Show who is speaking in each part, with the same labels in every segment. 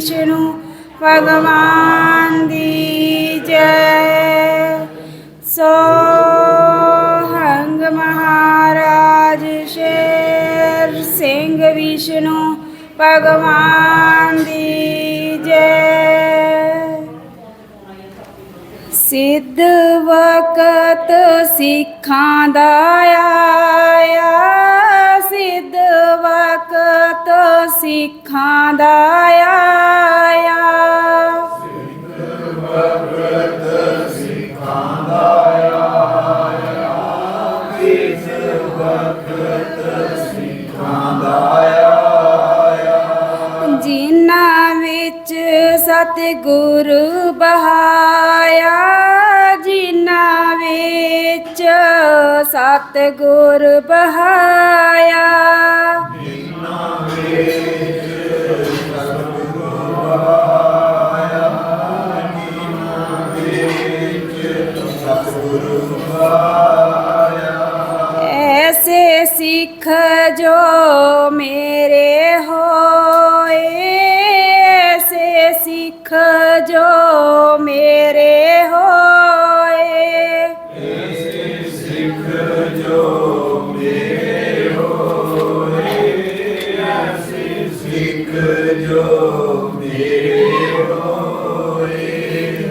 Speaker 1: ਵਿਸ਼ਨੂੰ ਭਗਵਾਨ ਦੀ ਜੈ ਸੋਹੰਗ ਮਹਾਰਾਜ ਸ਼ੇਰ ਸਿੰਘ ਵਿਸ਼ਨੂੰ ਭਗਵਾਨ ਦੀ ਜੈ ਸਿੱਧ ਵਕਤ ਸਿੱਖਾਂ ਦਾ ਆਇਆ ਸਿੱਧ ਵਕਤ ਸਿੱਖਾਂ ਦਾ ਸਤਿਗੁਰ ਬਹਾਇਆ ਜਿਨ੍ਹਾਂ ਵਿੱਚ ਸਤਿਗੁਰ ਬਹਾਇਆ। ਐਸੇ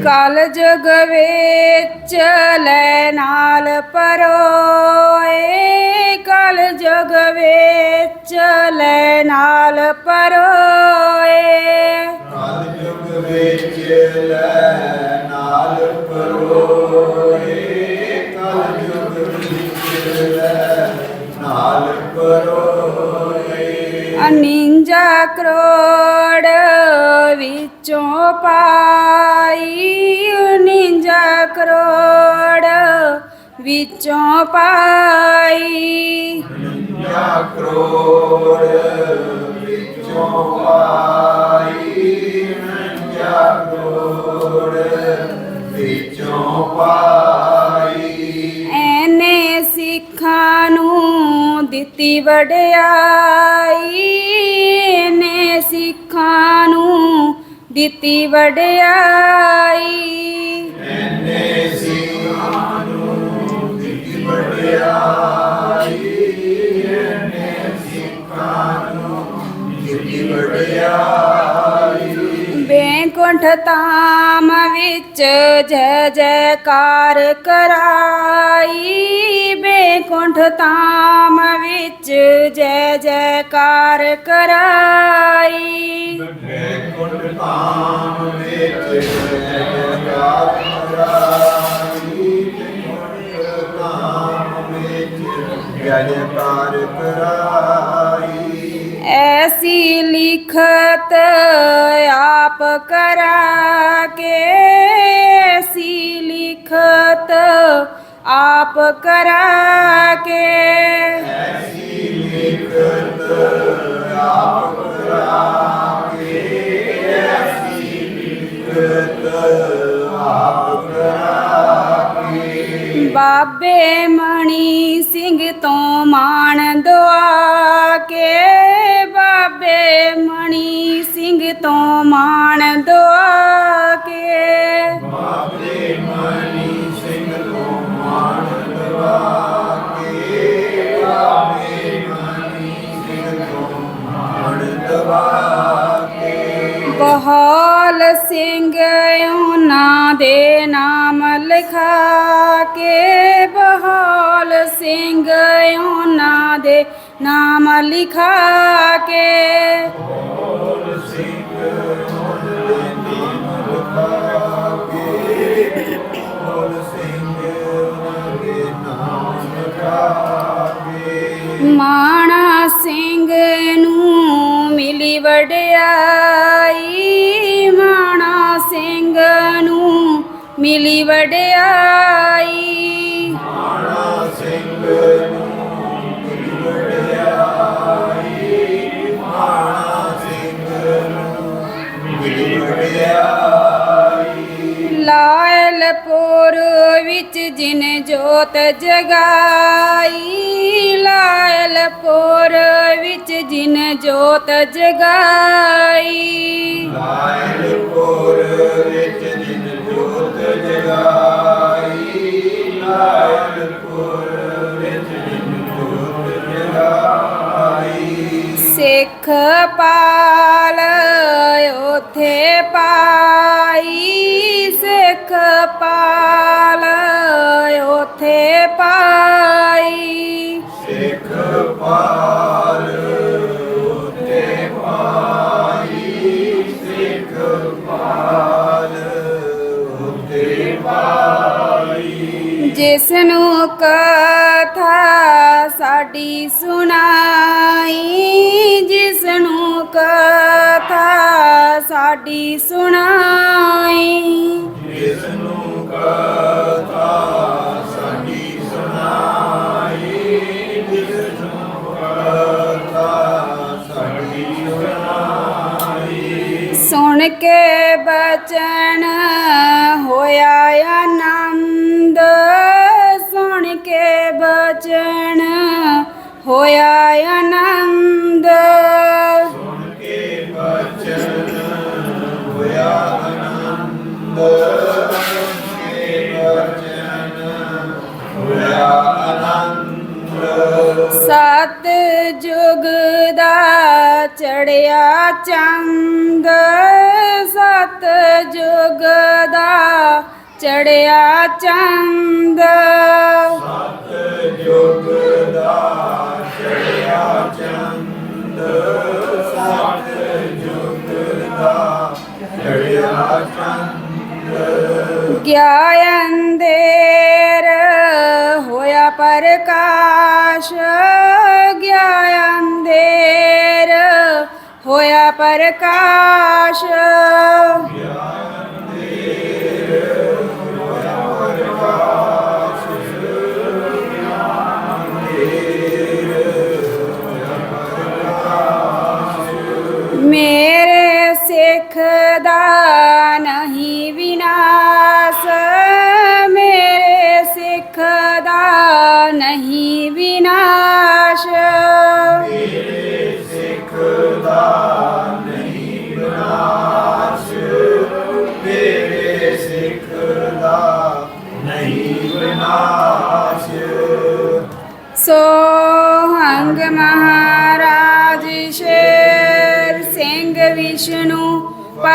Speaker 1: ਕਲ ਜਗ ਵਿੱਚ ਲੈ ਨਾਲ ਪਰੋਏ। ਕਲ ਜਗ ਵਿੱਚ ਲੈ ਨਾਲ ਪਰੋਏ।
Speaker 2: ਕਲਯੁਗ ਵਿੱਚ ਲੈ ਨਾਲ ਪਰੋਏ। ਕਲਯੁਗ ਵਿੱਚ ਲੈ ਨਾਲ ਪਰੋਏ।
Speaker 1: ਅਨਿੰਜਾ ਕਰੋੜ ਵਿੱਚੋਂ ਪਾਈ ਅਨਿੰਜਾ ਕਰੋੜ ਵਿੱਚੋਂ ਪਾਈ।
Speaker 2: ਜਾ ਕਰੋੜ ਵਿੱਚੋਂ ਪਾਈ। ਜਾ ਕਰੋੜ ਵਿੱਚੋਂ ਪਾਈ।
Speaker 1: ਐਨੇ ਸਿੱਖਾਂ ਨੂੰ ਦਿੱਤੀ ਵਡਿਆਈ। ਐਨੇ ਸਿੱਖਾਂ ਨੂੰ ਦਿੱਤੀ ਵਡਿਆਈ।
Speaker 2: ਐਨੇ ਸਿੰਘਾਂ ਨੂੰ ਦਿੱਤੀ ਵਡਿਆਈ ਐਨੇ ਸਿੰਘਾਂ ਨੂੰ ਦਿੱਤੀ ਵਡਿਆਈ
Speaker 1: ਬੇਕੁੰਠ ਤਾਮ ਵਿੱਚ ਜੈ ਜੈਕਾਰ ਕਰਾਈ। ਬੇਕੁੰਠ ਤਾਮ ਵਿੱਚ ਜੈ ਜੈਕਾਰ ਕਰਾਈ। ਆਪ ਕਰਾ ਕੇ ਐਸੀ ਲਿਖਤ ਆਪ ਕਰਾ ਕੇ।
Speaker 2: ਐਸੀ ਲਿਖਤ ਆਪ ਕਰਾਂਗੇ ਐਸੀ ਲਿਖਤ ਆਪ ਕਰਾਂਗੇ
Speaker 1: ਬਾਬੇ ਮਣੀ ਸਿੰਘ ਤੋਂ ਮਾਣ ਦਵਾ ਕੇ ਬਾਬੇ ਮਣੀ ਸਿੰਘ ਤੋਂ ਮਾਣ ਦਵਾ ਕੇ
Speaker 2: ਬਾਬੇ ਮਨੀ ਸਿੰਘ ਤੋਂ ਮਾਣ ਦਵਾ ਕੇ ਬਾਬੇ ਮਨੀ ਸਿੰਘ ਤੋਂ ਮਾਣ ਦਵਾ ਕੇ
Speaker 1: ਬਹਾਲ ਸਿੰਘ ਨਾਮ ਲਿਖਾ ਕੇ ਬਹਾਲ ਸਿੰਘ ਉਹਨਾਂ ਦੇ ਨਾਮ ਲਿਖਾ ਕੇ।
Speaker 2: ਬੋਲ ਸਿੰਘ
Speaker 1: ਮਾਣਾ ਸਿੰਘ ਨੂੰ ਮਿਲੀ ਵਡਿਆਈ। ਮਾਣਾ ਸਿੰਘ ਨੂੰ ਮਿਲੀ ਜੋਤ ਜਗਾਈ ਲਾਇਲਪੁਰ ਵਿੱਚ ਜਿਨ ਜੋਤ ਜਗਾਈ।
Speaker 2: ਲਾਇਲਪੁਰ ਵਿੱਚ ਜਿਨ ਜੋਤ ਜਗਾਈ ਲਾਇਲਪੁਰ ਵਿੱਚ ਜਿਨ ਜੋਤ ਜਗਾਈ।
Speaker 1: ਸਿੱਖ ਪਾਲ ਉਥੇ ਪਾਈ ਸਿੱਖ ਪਾਲ। ਉਥੇ ਪਾਈ
Speaker 2: ਸਿੱਖ ਪਾਲ ਉਤੇ ਪਾਈ ਸਿੱਖ ਪਾਲ ਉਤੇ ਪਾਈ
Speaker 1: ਜਿਸ ਨੂੰ ਕਥਾ ਸਾਡੀ ਸੁਣਾਈ ਸਾਡੀ ਸੁਣਾਈ
Speaker 2: ਜਿਸ ਨੂੰ ਕਥਾ ਸਾਡੀ ਸੁਣਾਈ ਜਿਸ ਨੂੰ ਕਥਾ ਸਾਡੀ ਸੁਣਾਈ।
Speaker 1: ਸੁਣ ਕੇ ਬਚਨ ਹੋਇਆ ਆਨੰਦ। ਸੁਣ ਕੇ ਬਚਨ ਹੋਇਆ ਆਨੰਦ। ਚੰਦ ਸਤ ਜੁਗ ਦਾ ਚੜਿਆ ਚੰਦ
Speaker 2: ਸਤ ਜੁਗ ਦਾ ਚੜਿਆ ਚੰਦ ਸਤ ਜੁਗ ਦਾ ਚੜਿਆ ਚੰਦ
Speaker 1: ਗਿਆ ਅੰਧੇਰ ਹੋਇਆ ਪ੍ਰਕਾਸ਼, ਗਿਆਨ ਅੰਧੇਰ ਹੋਇਆ ਪ੍ਰਕਾਸ਼। ਮੇਰੇ ਸਿੱਖ ਦਾ ਨਹੀਂ ਵਿਨਾਸ਼। ਮੇਰੇ ਸਿੱਖ ਦਾ ਨਹੀਂ ਵਿਨਾਸ਼।